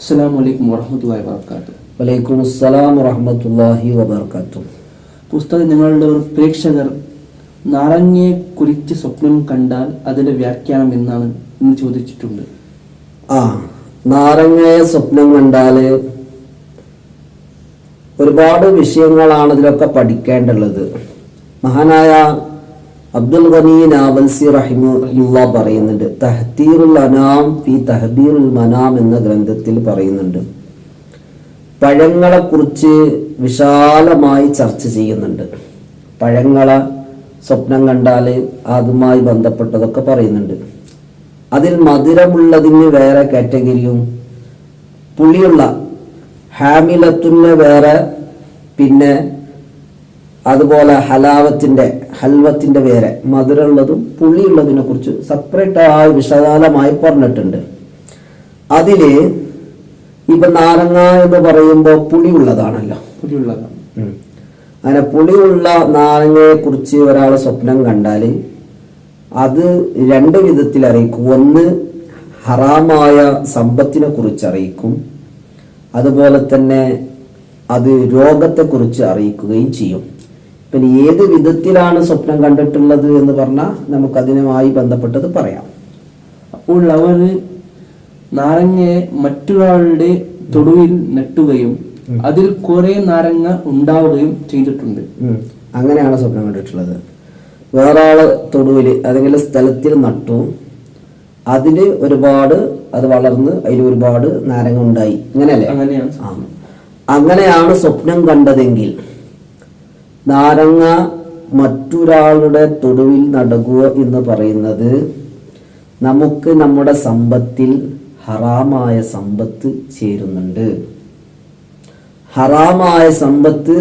അസ്സാം വലൈക്കും വറഹമത്തല്ലാ വാബർക്കാത്തു വലൈക്കും അസ്സലാം വറഹമത്തല്ലാഹി വബർക്കാത്തു പുസ്തകം നിങ്ങളുടെ ഒരു പ്രേക്ഷകർ നാരങ്ങയെ കുറിച്ച് സ്വപ്നം കണ്ടാൽ അതിന്റെ വ്യാഖ്യാനം എന്നാണ് ഇന്ന് ചോദിച്ചിട്ടുണ്ട് ആ നാരങ്ങയെ സ്വപ്നം കണ്ടാൽ ഒരുപാട് വിഷയങ്ങളാണ് ഇതിലൊക്കെ പഠിക്കേണ്ടുള്ളത്. മഹാനായ അബ്ദുൽ പറയുന്നുണ്ട് തഹ്തീറുൽ അനാം ഫി മനാം എന്ന ഗ്രന്ഥത്തിൽ പറയുന്നുണ്ട്. പഴങ്ങളെ കുറിച്ച് വിശാലമായി ചർച്ച ചെയ്യുന്നുണ്ട്. പഴങ്ങളെ സ്വപ്നം കണ്ടാൽ അതുമായി ബന്ധപ്പെട്ടതൊക്കെ പറയുന്നുണ്ട്. അതിൽ മധുരമുള്ളതിന് വേറെ കാറ്റഗറിയും പുളിയുള്ള ഹാമിലത്തിന് വേറെ പിന്നെ അതുപോലെ ഹലാവത്തിന്റെ ഹൽവത്തിന്റെ വേറെ മധുരമുള്ളതും പുളിയുള്ളതിനെ കുറിച്ച് സെപ്പറേറ്റ് ആയി വിശാലമായി പറഞ്ഞിട്ടുണ്ട്. അതിൽ ഇപ്പൊ നാരങ്ങ എന്ന് പറയുമ്പോൾ പുളിയുള്ളതാണല്ലോ. പുളിയുള്ളതാണ്. അങ്ങനെ പുളിയുള്ള നാരങ്ങയെ കുറിച്ച് ഒരാൾ സ്വപ്നം കണ്ടാൽ അത് രണ്ട് വിധത്തിൽ അറിയിക്കും. ഒന്ന് ഹറാമായ സമ്പത്തിനെ കുറിച്ച് അറിയിക്കും. അതുപോലെ തന്നെ അത് രോഗത്തെക്കുറിച്ച് അറിയിക്കുകയും ചെയ്യും. പിന്നെ ഏത് വിധത്തിലാണ് സ്വപ്നം കണ്ടിട്ടുള്ളത് എന്ന് പറഞ്ഞാൽ നമുക്കതിനുമായി ബന്ധപ്പെട്ടത് പറയാം. അപ്പോൾ അവർ നാരങ്ങയെ മറ്റൊരാളുടെ തൊടുവിൽ നെട്ടുകയും അതിൽ കുറെ നാരങ്ങ ഉണ്ടാവുകയും ചെയ്തിട്ടുണ്ട്. അങ്ങനെയാണ് സ്വപ്നം കണ്ടിട്ടുള്ളത്. വേറെ ആൾ തൊടുവിൽ അല്ലെങ്കിൽ സ്ഥലത്തിൽ നട്ടു. അതിൽ ഒരുപാട് അത് വളർന്ന് അതിൽ ഒരുപാട് നാരങ്ങ ഉണ്ടായി. അങ്ങനെയല്ലേ. അങ്ങനെയാണ് സ്വപ്നം കണ്ടതെങ്കിൽ നാരങ്ങ മറ്റൊരാളുടെ തൊടുവിൽ നടക്കുക എന്ന് പറയുന്നത് നമുക്ക് നമ്മുടെ സമ്പത്തിൽ ഹറാമായ സമ്പത്ത് ചേരുന്നുണ്ട്. ഹറാമായ സമ്പത്ത്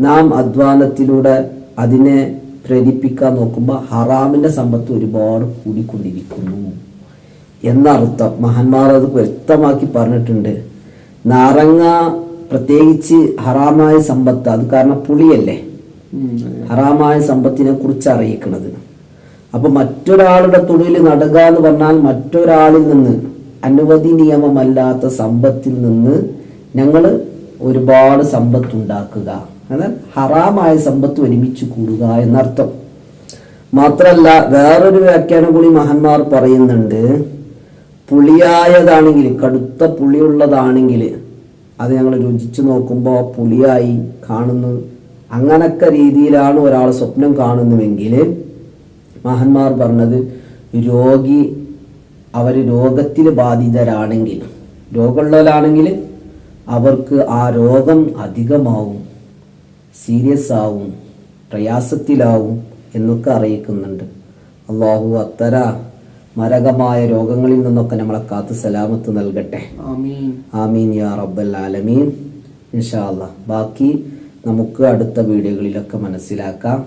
നാം അധ്വാനത്തിലൂടെ അതിനെ പ്രേരിപ്പിക്കാൻ നോക്കുമ്പോൾ ഹറാമിന്റെ സമ്പത്ത് ഒരുപാട് കൂടിക്കൊണ്ടിരിക്കുന്നു. എന്നർത്ഥം മഹാന്മാർ അത് വ്യക്തമാക്കി പറഞ്ഞിട്ടുണ്ട്. നാരങ്ങ പ്രത്യേകിച്ച് ഹറാമായ സമ്പത്ത് അത് കാരണം പുളിയല്ലേ? ഹറാമായ സമ്പത്തിനെ കുറിച്ച് അറിയിക്കുന്നത് അപ്പൊ മറ്റൊരാളുടെ തൊഴിൽ നടക എന്ന് പറഞ്ഞാൽ മറ്റൊരാളിൽ നിന്ന് അനുവദനീയമല്ലാത്ത സമ്പത്തിൽ നിന്ന് ഞങ്ങൾ ഒരുപാട് സമ്പത്ത് ഉണ്ടാക്കുക എന്നാൽ ഹറാമായ സമ്പത്ത് ഒരുമിച്ച് കൂടുക എന്നർത്ഥം. മാത്രല്ല വേറൊരു വ്യാഖ്യാനം കൂടി മഹന്മാർ പറയുന്നുണ്ട്. പുളിയായതാണെങ്കിൽ കടുത്ത പുളിയുള്ളതാണെങ്കിൽ അത് ഞങ്ങൾ രുചിച്ചു നോക്കുമ്പോൾ പുളിയായി കാണുന്നു. അങ്ങനൊക്കെ രീതിയിലാണ് ഒരാൾ സ്വപ്നം കാണുന്നുവെങ്കിൽ മഹന്മാർ പറഞ്ഞത് രോഗി അവർ രോഗത്തിൽ ബാധിതരാണെങ്കിൽ രോഗമുള്ളവരാണെങ്കിൽ അവർക്ക് ആ രോഗം അധികമാവും സീരിയസ് ആവും പ്രയാസത്തിലാവും എന്നൊക്കെ അറിയിക്കുന്നുണ്ട്. അള്ളാഹു അത്തര മരകമായ രോഗങ്ങളിൽ നിന്നൊക്കെ നമ്മളെ കാത്ത് സലാമത്ത് നൽകട്ടെ. ആമീൻ. യാ റബ്ബൽ ആലമീൻ. ഇൻഷാ അല്ലാ ബാക്കി നമുക്ക് അടുത്ത വീഡിയോകളിലൊക്കെ മനസ്സിലാക്കാം.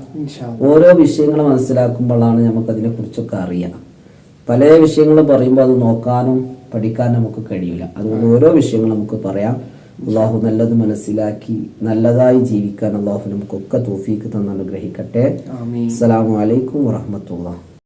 ഓരോ വിഷയങ്ങൾ മനസ്സിലാക്കുമ്പോഴാണ് നമുക്ക് അതിനെ കുറിച്ചൊക്കെ അറിയാം. പല വിഷയങ്ങൾ പറയുമ്പോൾ അത് നോക്കാനും പഠിക്കാനും നമുക്ക് കഴിയില്ല അതുകൊണ്ട് ഓരോ വിഷയങ്ങൾ നമുക്ക് പറയാം. അള്ളാഹു നല്ലത് മനസ്സിലാക്കി നല്ലതായി ജീവിക്കാൻ അള്ളാഹു നമുക്കൊക്കെ തോഫീക്ക് തന്നനുഗ്രഹിക്കട്ടെ ആമീൻ. അസ്സലാമു അലൈക്കും വറഹമത്തുള്ള